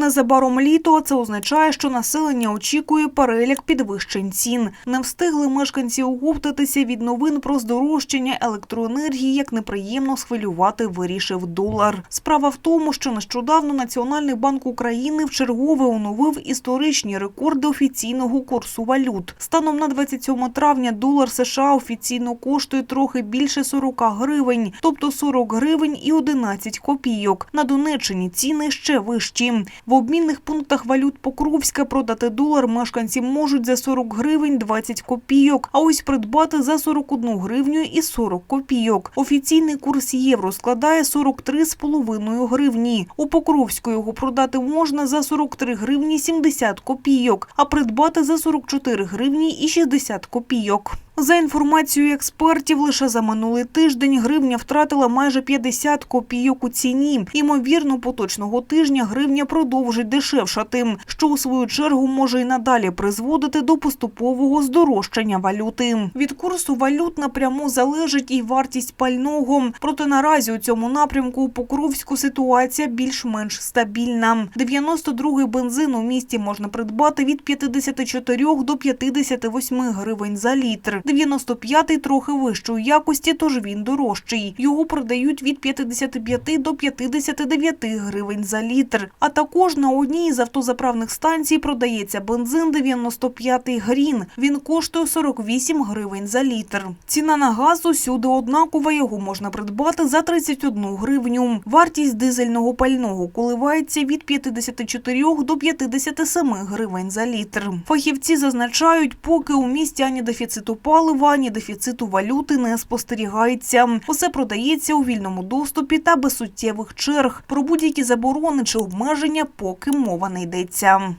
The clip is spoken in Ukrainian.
Незабаром літо, це означає, що населення очікує переляк підвищень цін. Не встигли мешканці оговтатися від новин про здорожчання електроенергії, як неприємно схвилювати вирішив долар. Справа в тому, що нещодавно Національний банк України вчергове оновив історичні рекорди офіційного курсу валют. Станом на 27 травня долар США офіційно коштує трохи більше 40 гривень, тобто 40 гривень і 11 копійок. На Донеччині ціни ще вищі. В обмінних пунктах валют Покровська продати долар мешканці можуть за 40 гривень 20 копійок, а ось придбати за 41 гривню і 40 копійок. Офіційний курс євро складає 43,5 гривні. У Покровську його продати можна за 43 гривні 70 копійок, а придбати за 44 гривні і 60 копійок. За інформацією експертів, лише за минулий тиждень гривня втратила майже 50 копійок у ціні. Ймовірно, поточного тижня гривня продовжить дешевшати, що у свою чергу може і надалі призводити до поступового здорожчання валюти. Від курсу валют напряму залежить і вартість пального. Проте наразі у цьому напрямку у Покровську ситуація більш-менш стабільна. 92-й бензин у місті можна придбати від 54 до 58 гривень за літр. 95-й трохи вищої якості, тож він дорожчий. Його продають від 55 до 59 гривень за літр. А також на одній із автозаправних станцій продається бензин 95-й грін. Він коштує 48 гривень за літр. Ціна на газ усюди однакова, його можна придбати за 31 гривню. Вартість дизельного пального коливається від 54 до 57 гривень за літр. Фахівці зазначають, поки у місті ані дефіциту палива, ані дефіциту валюти не спостерігається. Усе продається у вільному доступі та без суттєвих черг. Про будь-які заборони чи обмеження поки мова не йдеться.